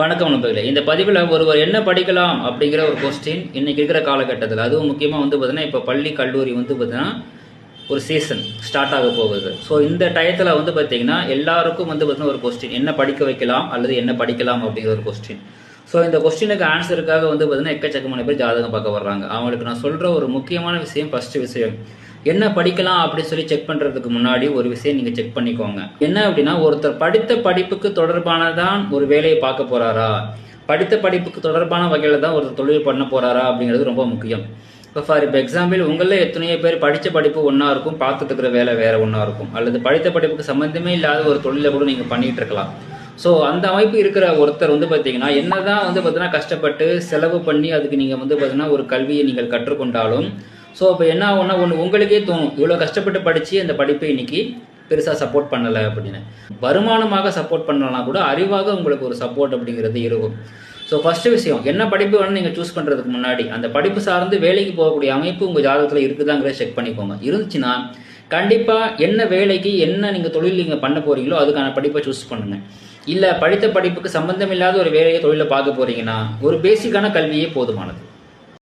வணக்கம் நண்பர்களே. இந்த பதிவில் ஒருவர் என்ன படிக்கலாம் அப்படிங்கிற ஒரு கொஸ்டின் இன்னைக்கு இருக்கிற காலகட்டத்தில் அதுவும் முக்கியமாக வந்து பார்த்தீங்கன்னா இப்போ பள்ளி கல்லூரி வந்து பார்த்தீங்கன்னா ஒரு சீசன் ஸ்டார்ட் ஆக போகுது. ஸோ இந்த டயத்தில் வந்து பார்த்தீங்கன்னா எல்லாருக்கும் வந்து பார்த்தீங்கன்னா ஒரு கொஸ்டின் என்ன படிக்க வைக்கலாம் அல்லது என்ன படிக்கலாம் அப்படிங்கிற ஒரு கொஸ்டின் ஸோ இந்த கொஸ்டினுக்கு ஆன்சருக்காக வந்து பார்த்தீங்கன்னா எக்கச்சக்கமான பேர் ஜாதகம் பார்க்க வர்றாங்க. அவங்களுக்கு நான் சொல்கிற ஒரு முக்கியமான விஷயம் ஃபஸ்ட்டு விஷயம். என்ன படிக்கலாம் அப்படின்னு சொல்லி செக் பண்ணுறதுக்கு முன்னாடி ஒரு விஷயம் நீங்கள் செக் பண்ணிக்கோங்க. என்ன அப்படின்னா ஒருத்தர் படித்த படிப்புக்கு தொடர்பானதான் ஒரு வேலையை பார்க்க போகிறாரா படித்த படிப்புக்கு தொடர்பான வகையில் தான் ஒருத்தர் தொழில் பண்ண போகிறாரா அப்படிங்கிறது ரொம்ப முக்கியம். இப்போ ஃபார் இப்போ எக்ஸாம்பிள் உங்களில் எத்தனையோ பேர் படித்த படிப்பு ஒன்றா இருக்கும் பார்த்துட்டு இருக்கிற வேலை வேற ஒன்றா இருக்கும். அல்லது படித்த படிப்புக்கு சம்மந்தமே இல்லாத ஒரு தொழிலை கூட நீங்கள் பண்ணிகிட்டு இருக்கலாம். ஸோ அந்த அமைப்பு இருக்கிற ஒருத்தர் வந்து பார்த்தீங்கன்னா என்னதான் வந்து பார்த்தீங்கன்னா கஷ்டப்பட்டு செலவு பண்ணி அதுக்கு நீங்கள் வந்து பார்த்தீங்கன்னா ஒரு கல்வியை நீங்கள் கற்றுக்கொண்டாலும் ஸோ இப்போ என்ன ஆகும்னா ஒன்று உங்களுக்கே தோணும் இவ்வளோ கஷ்டப்பட்டு படித்து அந்த படிப்பை இன்னைக்கு பெருசாக சப்போர்ட் பண்ணலை அப்படின்னு. வருமானமாக சப்போர்ட் பண்ணலாம் கூட அறிவாக உங்களுக்கு ஒரு சப்போர்ட் அப்படிங்கிறது இருக்கும். ஸோ ஃபஸ்ட்டு விஷயம் என்ன படிப்பு வேணும் நீங்கள் சூஸ் பண்ணுறதுக்கு முன்னாடி அந்த படிப்பு சார்ந்து வேலைக்கு போகக்கூடிய அமைப்பு உங்கள் ஜாதகத்தில் இருக்குதாங்கிறத செக் பண்ணிக்கோங்க. இருந்துச்சுன்னா கண்டிப்பாக என்ன வேலைக்கு என்ன நீங்கள் தொழில் நீங்கள் பண்ண போகிறீங்களோ அதுக்கான படிப்பை சூஸ் பண்ணுங்கள் இல்லை படித்த படிப்புக்கு சம்பந்தம் இல்லாத ஒரு வேலையை தொழிலை பார்க்க போகிறீங்கன்னா ஒரு பேசிக்கான கல்வியே போதுமானது.